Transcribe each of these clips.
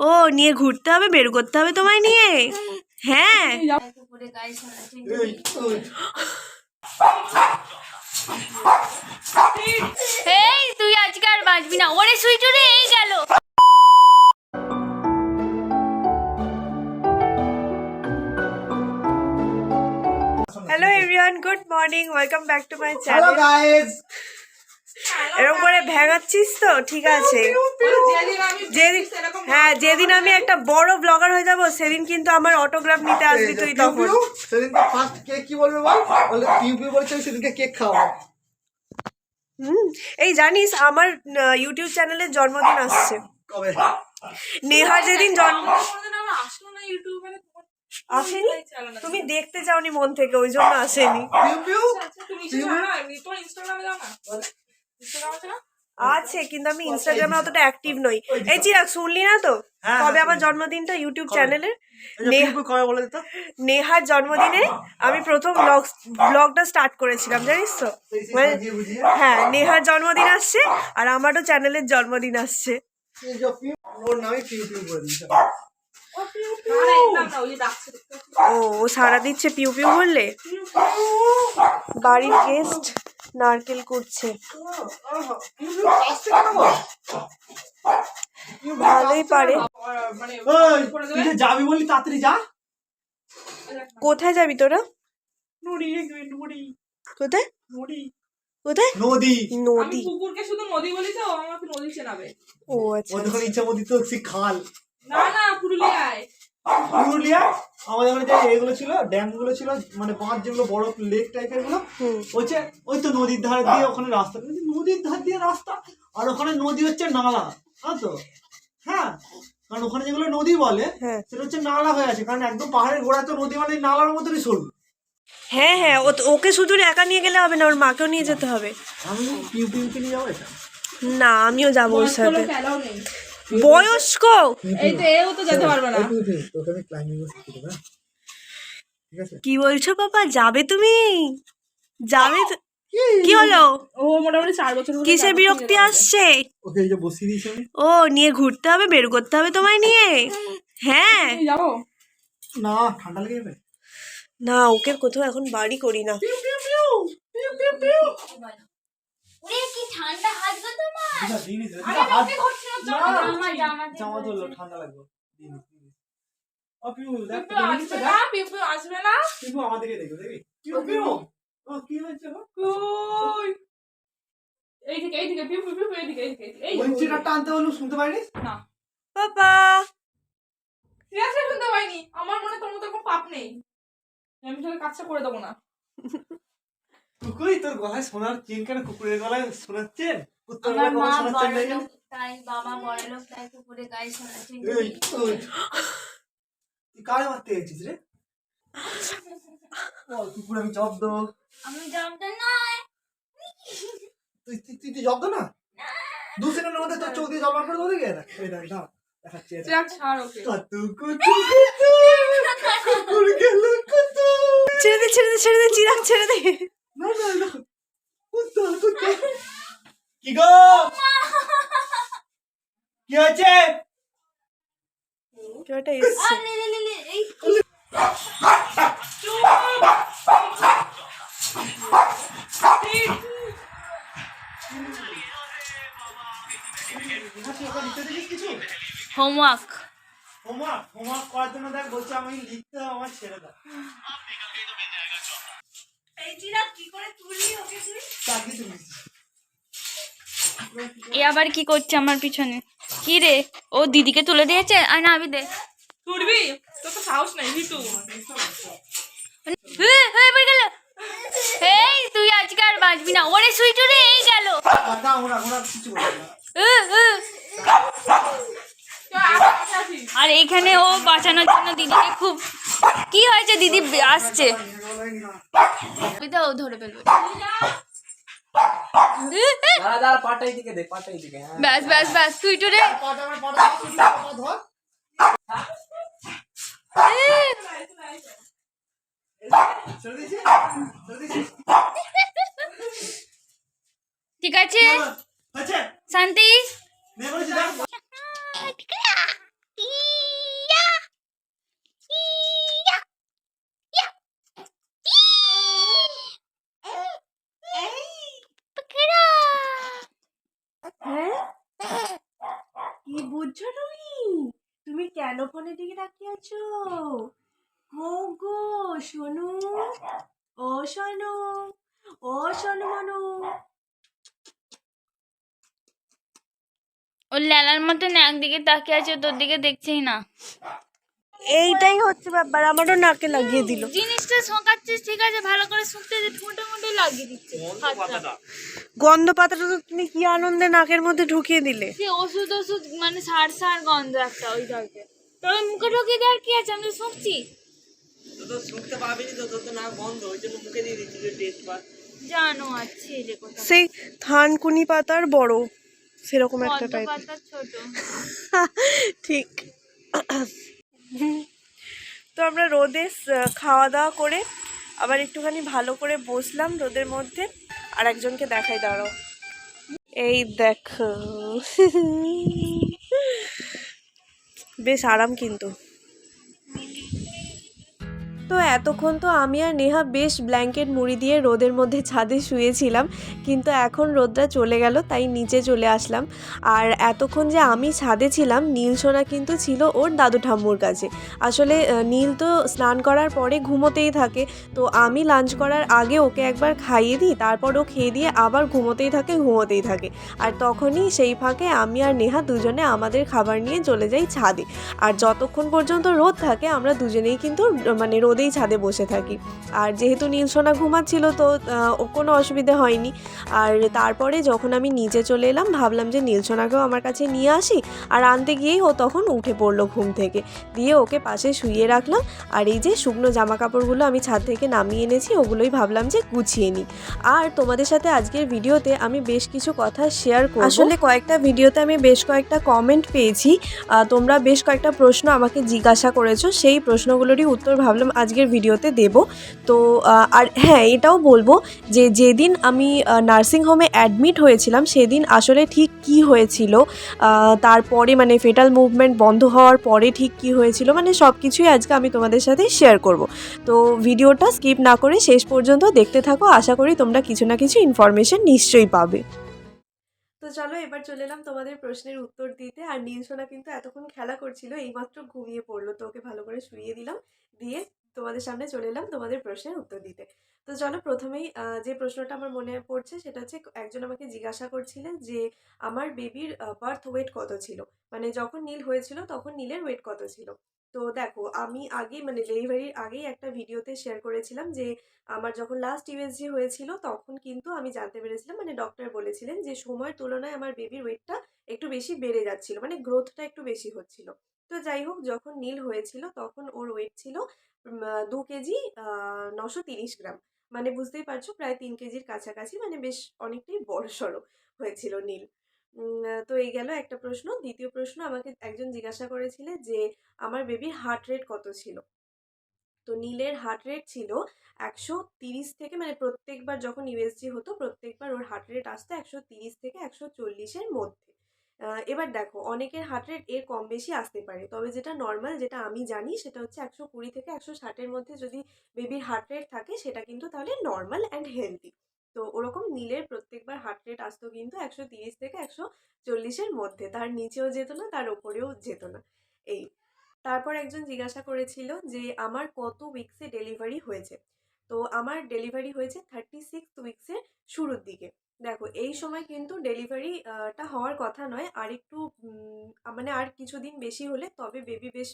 ও নিয়ে ঘুরতে হবে বের করতে হবে তোমায় নিয়ে। হ্যাঁ। এই তুই আজকে আর বাঁচবি না। ওরে সুইটু রে এই গেল। Hello everyone good morning welcome back to my hello guys এরকম করে ভেঙাচ্ছিস তো ঠিক আছে। যেদিন হ্যাঁ যেদিন আমি একটা বড় ব্লগার হয়ে যাব সেদিন কিন্তু আমার অটোগ্রাফ নিতে আসবি তুই তখন। সেদিন তো ফার্স্ট কেক কি বলবে বল? বলে পিউ পিউ বলছে সেদিনকে কেক খাওয়াবো। হুম এই জানিস আমার ইউটিউব চ্যানেলের জন্মদিন আসছে। কবে? নেহার যেদিন জন্ম আসেনি? তুমি দেখতে চাওনি মন থেকে ওই জন্য আসেনি। পিউ পিউ আছে কিন্তু আমি ইনস্টাগ্রামে অতটা অ্যাক্টিভ নই। এই চিরাগ শুনলি না তো? হ্যাঁ, কবে হ্যাঁ, আমার শুনছি। জন্মদিনটা ইউটিউব চ্যানেলের কবে নেহার জন্মদিনে আমি প্রথম ব্লগ ব্লগটা স্টার্ট করেছিলাম জানিস তো? মানে হ্যাঁ নেহার জন্মদিন আসছে আর আমারও চ্যানেলের জন্মদিন আসছে। ও সারা দিচ্ছে পিউ পিউ বললে? বাড়ির গেস্ট নারকেল করছে ভালোই পারে। যাবি বলি তাড়াতাড়ি যা। কোথায় যাবি তোরা? নড়ি নড়ি কোথায়? কোথায়? নদী। নদী। কুকুরকে শুধু নদী বলি তো আমাকে নদী চেনাবে। ও আচ্ছা ও ইচ্ছা মতো তো খাল। না না পুরুলিয়ায়। পুরুলিয়া আমাদের ওখানে যে এগুলো ছিল ড্যামগুলো ছিল মানে বাঁধ যেগুলো বড় লেক টাইপেরগুলো হচ্ছে ওই তো নদীর ধার দিয়ে ওখানে রাস্তা নদীর ধার দিয়ে রাস্তা আর ওখানে নদী হচ্ছে নালা হ্যাঁ তো? হ্যাঁ? কারণ ওখানে যেগুলো নদী বলে হ্যাঁ। সেটা হচ্ছে নালা হয়ে আছে কারণ একদম পাহাড়ের গোড়ায় তো নদী মানে নালার মতনই সরু। হ্যাঁ হ্যাঁ ও ওকে শুধু একা নিয়ে গেলে হবে না ওর মাকেও নিয়ে যেতে হবে। আমি পিউ পিউকে নিয়ে যাব না আমিও যাব ওর সাথে বয়স্ক। এই তো এও তো যেতে পারবে না। হ্যাঁ? ঠিক আছে? কি বলছো বাবা? যাবে তুমি? যাবে তো- কি হলো? ও মোটামুটি চার বছর হলো কিসের বিরক্তি আসছে? ওকে এই যে বসিয়ে দিয়েছি ও নিয়ে ঘুরতে হবে বের করতে হবে তোমায় নিয়ে। হ্যাঁ। তুমি যাব? না ঠান্ডা লেগে যাবে। না ওকে কোথাও এখন বাড়ি করি না। ওরে কি ঠান্ডা হাত গো তোমার দিয়ে নিস রে। আরে হাত- আমাকে ধরছে না, না, জামা, জামা জামা জামা ধরলো ঠান্ডা লাগবে দিয়ে নিস, দিয়ে নিস। ও, পিউ, দেখ, আসবে না দেখ। আসবে না পিউ আমাদেরকে দেখবে, দেখবি? পিউ, পিউ। ও, কি হয়েছে কই এই দিকে এই দিকে এই আনতে বললুম, শুনতে পারিস? না পাপা সিরিয়াসলি শুনতে পাইনি আমার মনে তোর মতো কোনো পাপ নেই আমি তোকে কাজটা করে দেবো না কুকুরই তোর গলায় সোনার চেন কেন? কুকুরের গলায় আমার মা কখনো বড় লোক তাই বাবা বড় লোক তাই কুকুরে গায়ে তুই কারে মারতে গেছিস রে? কুকুর আমি জব দেবো আমি জমতে নয়। তুই তুই তুই তুই জব দে না? দু সেকেন্ডের মধ্যে তোর চোখ দিয়ে জব করে দাও দেখাচ্ছি এটা। কত কুকুর গেল কুতু। ছেড়ে দে ছেড়ে দে ছেড়ে দে চিরাগ ছেড়ে দে। না না না কুত্তা কুত্তা কি গো কি হয়েছে এসছে হোমওয়ার্ক হোমওয়ার্ক হোমওয়ার্ক করার জন্য দেখ বলছে আমি লিখতে আমার ছেড়ে দাও। এ আবার কি করছে আমার পিছনে? কি রে? ও দিদিকে তুলে দিয়েছে? আর না আমি দে। তুলবি? তোর তো সাহস নেই ভিতু। এ, গেল। এই তুই আজকে আর বাঁচবি না। ওরে সুইটু রে এই গেল। আর এখানে ও বাঁচানোর জন্য দিদিকে খুব কি হয়েছে দিদি আসছে? ও ধরে ফেলবে। হ্যাঁ। ব্যাস সুইটু রে। ঠিক আছে? শান্তি? নে বলেছি ফোনের দিকে তাকিয়ে আছো? ও গো শোনো ও শোনো ও শোনো মনু। ওর ল্যালার মতন একদিকে তাকিয়ে আছে তোর দিকে দেখছেই না। এইটাই হচ্ছে ব্যাপার আমারও নাকে লাগিয়ে দিল। জিনিসটা শোকাচ্ছিস ঠিক আছে ভালো করে শুকতে যে ঠোঁটে মোটে লাগিয়ে দিচ্ছে। গন্ধ পাতাটা তো তুমি কি আনন্দে নাকের মধ্যে ঢুকিয়ে দিলে। সে ওষুধ ওষুধ মানে সার সার গন্ধ একটা ওই টাইপের তবে মুখে ঢুকিয়ে দেওয়ার কি আছে? আমি তো তো তো শুনতে পাবিনি তো তোর তো না বন্ধ ওই জন্য মুখে দিয়ে দিচ্ছি টেস্ট পাস জানো আছে যে কোথাও। সেই থানকুনি পাতার বড় সেরকম একটা টাইপ ছোট। ঠিক। তো আমরা রোদে খাওয়া দাওয়া করে আবার একটুখানি ভালো করে বসলাম রোদের মধ্যে আর একজনকে দেখাই দাঁড়াও। এই দেখো। বেশ আরাম কিন্তু। তো এতক্ষণ তো আমি আর নেহা বেশ ব্ল্যাঙ্কেট মুড়ি দিয়ে রোদের মধ্যে ছাদে শুয়েছিলাম, কিন্তু এখন রোদটা চলে গেল, তাই নিচে চলে আসলাম। আর এতক্ষণ যে আমি ছাদে ছিলাম নীল সোনা কিন্তু ছিল ওর দাদু ঠাম্মুর কাছে। আসলে নীল তো স্নান করার পরে ঘুমোতেই থাকে, তো আমি লাঞ্চ করার আগে ওকে একবার খাইয়ে দিই, তারপর ও খেয়ে দিয়ে আবার ঘুমোতেই থাকে ঘুমোতেই থাকে। আর তখনই সেই ফাঁকে আমি আর নেহা দুজনে আমাদের খাবার নিয়ে চলে যাই ছাদে। আর যতক্ষণ পর্যন্ত রোদ থাকে, আমরা দুজনেই কিন্তু মানে রোদেই ছাদে বসে থাকি। আর যেহেতু নীলসোনা ঘুমাচ্ছিল তো কোনো অসুবিধে হয়নি। আর তারপরে যখন আমি নিচে চলে এলাম, ভাবলাম যে নীলসোনাকেও আমার কাছে নিয়ে আসি। আর আনতে গিয়েই ও তখন উঠে পড়ল ঘুম থেকে। দিয়ে ওকে পাশে শুইয়ে রাখলাম। আর এই যে শুকনো জামা কাপড়গুলো আমি ছাদ থেকে নামিয়ে এনেছি, ওগুলোই ভাবলাম যে গুছিয়ে নিই। আর তোমাদের সাথে আজকের ভিডিওতে আমি বেশ কিছু কথা শেয়ার করব। আসলে কয়েকটা ভিডিওতে আমি বেশ কয়েকটা কমেন্ট পেয়েছি। তোমরা বেশ কয়েকটা প্রশ্ন আমাকে জিজ্ঞাসা করেছ। সেই প্রশ্নগুলোরই উত্তর ভাবলাম আজকের ভিডিওতে দেব। তো আর হ্যাঁ এটাও বলব যে যেদিন আমি নার্সিং হোমে অ্যাডমিট হয়েছিলাম, সেদিন আসলে ঠিক কি হয়েছিল তারপরে মানে ফেটাল মুভমেন্ট বন্ধ হওয়ার পরে ঠিক কি হয়েছিল মানে সব কিছুই আজকে আমি তোমাদের সাথে শেয়ার করব। তো ভিডিওটা স্কিপ না করে শেষ পর্যন্ত দেখতে থাকো, আশা করি তোমরা কিছু না কিছু ইনফরমেশন নিশ্চয়ই পাবে। তো চলো এবার চলে এলাম তোমাদের প্রশ্নের উত্তর দিতে। আর নীল সোনা কিন্তু এতক্ষণ খেলা করছিল, এইমাত্র ঘুমিয়ে পড়ল। তো ওকে ভালো করে শুইয়ে দিলাম, দিয়ে তোমাদের সামনে চলে এলাম তোমাদের প্রশ্নের উত্তর দিতে। তো চলো প্রথমেই যে প্রশ্নটা আমার মনে পড়ছে সেটা হচ্ছে একজন আমাকে জিজ্ঞাসা করছিলেন যে, আমার বেবির বার্থ ওয়েট কত ছিল? মানে যখন নীল হয়েছিল তখন নীলের ওয়েট কত ছিল? তো দেখো, আমি আগে মানে ডেলিভারির আগেই একটা ভিডিওতে শেয়ার করেছিলাম যে, আমার যখন লাস্ট ইউএসজি হয়েছিল তখন কিন্তু আমি জানতে পেরেছিলাম মানে ডক্টর বলেছিলেন যে, সময়ের তুলনায় আমার বেবির ওয়েটটা একটু বেশি বেড়ে যাচ্ছিল মানে গ্রোথটা একটু বেশি হচ্ছিল। তো যাই হোক, যখন নীল হয়েছিল তখন ওর ওয়েট ছিল দু কেজি নশো তিরিশ গ্রাম। মানে বুঝতেই পারছ, প্রায় তিন কেজির কাছাকাছি মানে বেশ অনেকটাই বড় সড়ো হয়েছিল নীল। তো এই গেল একটা প্রশ্ন। দ্বিতীয় প্রশ্ন আমাকে একজন জিজ্ঞাসা করেছিলে যে, আমার বেবির হার্ট রেট কত ছিল? তো নীলের হার্ট রেট ছিল একশো তিরিশ থেকে মানে প্রত্যেকবার যখন ইউএসজি হতো, প্রত্যেকবার ওর হার্ট রেট আসতো একশো তিরিশ থেকে একশো চল্লিশের মধ্যে। এবার দেখো, অনেকের হার্ট রেট এর কম বেশি আসতে পারে। তবে যেটা নর্মাল যেটা আমি জানি, সেটা হচ্ছে একশো কুড়ি থেকে একশো ষাটের মধ্যে যদি বেবির হার্ট রেট থাকে, সেটা কিন্তু তাহলে নর্মাল অ্যান্ড হেলদি তো ওরকম নীলের প্রত্যেকবার হার্ট রেট আসতো কিন্তু একশো তিরিশ থেকে একশো চল্লিশের মধ্যে। তার নিচেও যেত না, তার ওপরেও যেত না। এই। তারপর একজন জিজ্ঞাসা করেছিল যে, আমার কত উইক্সে ডেলিভারি হয়েছে? তো আমার ডেলিভারি হয়েছে থার্টি সিক্স উইক্সের শুরুর দিকে। দেখো, এই সময় কিন্তু ডেলিভারি টা হওয়ার কথা নয়। আর একটু মানে আর কিছুদিন বেশি হলে তবে বেবি বেশ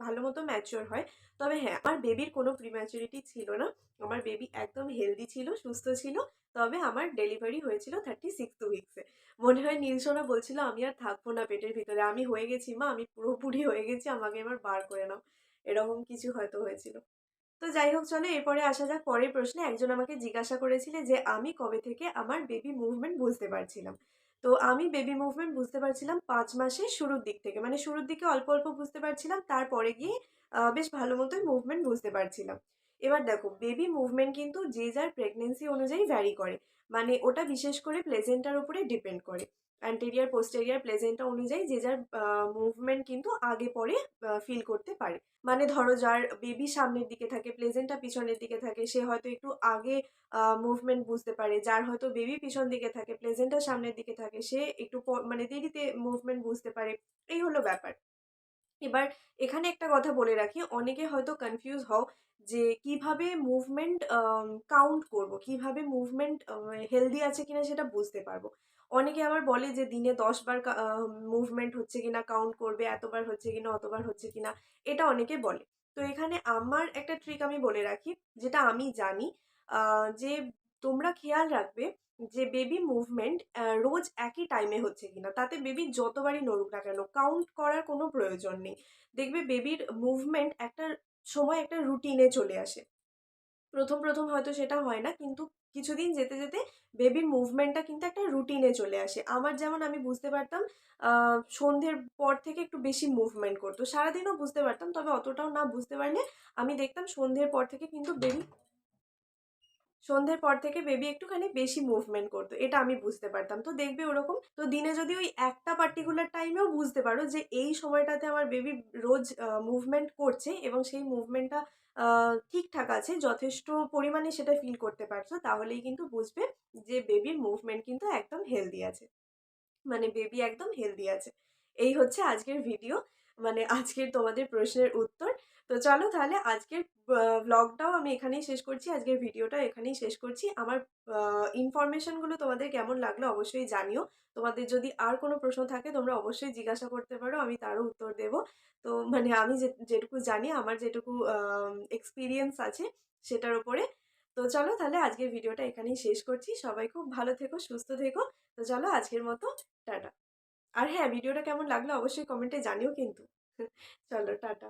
ভালো মতো ম্যাচিওর হয়। তবে হ্যাঁ আমার বেবির কোনো প্রিম্যাচুরিটি ছিল না। আমার বেবি একদম হেলদি ছিল, সুস্থ ছিল। তবে আমার ডেলিভারি হয়েছিল থার্টি সিক্স উইক্সে মনে হয় নীলসোনা বলছিল, আমি আর থাকব না পেটের ভিতরে। আমি হয়ে গেছি, মা। আমি পুরোপুরি হয়ে গেছি। আমাকে এবার বার করে নাও। এরকম কিছু হয়তো হয়েছিল। তো যাই হোক চলে এরপরে আসা যাক পরের প্রশ্নে। একজন আমাকে জিজ্ঞাসা করেছিলে যে, আমি কবে থেকে আমার বেবি মুভমেন্ট বুঝতে পারছিলাম? তো আমি বেবি মুভমেন্ট বুঝতে পারছিলাম পাঁচ মাসের শুরুর দিক থেকে। মানে শুরুর দিকে অল্প অল্প বুঝতে পারছিলাম, তারপরে গিয়ে বেশ ভালো মতোই মুভমেন্ট বুঝতে পারছিলাম। এবার দেখো বেবি মুভমেন্ট কিন্তু যে যার প্রেগনেন্সি অনুযায়ী ভ্যারি করে। মানে ওটা বিশেষ করে প্লেজেন্টার উপরে ডিপেন্ড করে। অ্যান্টেরিয়ার পোস্টেরিয়ার প্লেজেন্টা অনুযায়ী যে যার মুভমেন্ট কিন্তু আগে পরে ফিল করতে পারে। মানে ধরো যার বেবি সামনের দিকে থাকে প্লেজেন্টটা পিছনের দিকে থাকে, সে হয়তো একটু আগে মুভমেন্ট বুঝতে পারে। যার হয়তো বেবি পিছন দিকে থাকে প্লেজেন্টটা সামনের দিকে থাকে, সে একটু মানে দেরিতে মুভমেন্ট বুঝতে পারে। এই হলো ব্যাপার। এবার এখানে একটা কথা বলে রাখি, অনেকে হয়তো কনফিউজ হও যে কীভাবে মুভমেন্ট কাউন্ট করব, কীভাবে মুভমেন্ট হেলদি আছে কিনা সেটা বুঝতে পারব। অনেকে আবার বলে যে দিনে দশ বার মুভমেন্ট হচ্ছে কিনা কাউন্ট করবে, এতবার হচ্ছে কিনা, অতবার হচ্ছে কিনা, এটা অনেকে বলে। তো এখানে আমার একটা ট্রিক আমি বলে রাখি, যেটা আমি জানি যে তোমরা খেয়াল রাখবে যে বেবি মুভমেন্ট রোজ একই টাইমে হচ্ছে কিনা, তাতে বেবি যতবারই নড়ুক না কেন কাউন্ট করার কোনো প্রয়োজন নেই। দেখবে বেবির মুভমেন্ট একটা সময় একটা রুটিনে চলে আসে। প্রথম প্রথম হয়তো সেটা হয় না, কিন্তু কিছুদিন যেতে যেতে বেবির মুভমেন্টটা কিন্তু একটা রুটিনে চলে আসে। আমার যেমন আমি বুঝতে পারতাম সন্ধ্যের পর থেকে একটু বেশি মুভমেন্ট করতো। সারাদিনও বুঝতে পারতাম, তবে অতটাও না বুঝতে পারলে আমি দেখতাম সন্ধ্যের পর থেকে কিন্তু বেবি সন্ধ্যের পর থেকে বেবি একটুখানি বেশি মুভমেন্ট করতো, এটা আমি বুঝতে পারতাম। তো দেখবে ওরকম, তো দিনে যদি ওই একটা পার্টিকুলার টাইমেও বুঝতে পারো যে এই সময়টাতে আমার বেবি রোজ মুভমেন্ট করছে এবং সেই মুভমেন্টটা ঠিকঠাক আছে, যথেষ্ট পরিমাণে সেটা ফিল করতে পারছ, তাহলেই কিন্তু বুঝবে যে বেবির মুভমেন্ট কিন্তু একদম হেলদি আছে। মানে বেবি একদম হেলদি আছে। এই হচ্ছে আজকের ভিডিও মানে আজকের তোমাদের প্রশ্নের উত্তর। তো চলো তাহলে আজকের ব্লগটাও আমি এখানেই শেষ করছি, আজকের ভিডিওটা এখানেই শেষ করছি। আমার ইনফরমেশনগুলো তোমাদের কেমন লাগল অবশ্যই জানিও। তোমাদের যদি আর কোনো প্রশ্ন থাকে তোমরা অবশ্যই জিজ্ঞাসা করতে পারো, আমি তারও উত্তর দেব। তো মানে আমি যেটুকু জানি, আমার যেটুকু এক্সপিরিয়েন্স আছে সেটার উপরে। তো চলো তাহলে আজকের ভিডিওটা এখানেই শেষ করছি। সবাই খুব ভালো থেকো, সুস্থ থেকো। তো চলো আজকের মতো, টাটা। আর হ্যাঁ ভিডিওটা কেমন লাগল অবশ্যই কমেন্টে জানিও কিন্তু। চলো, টাটা।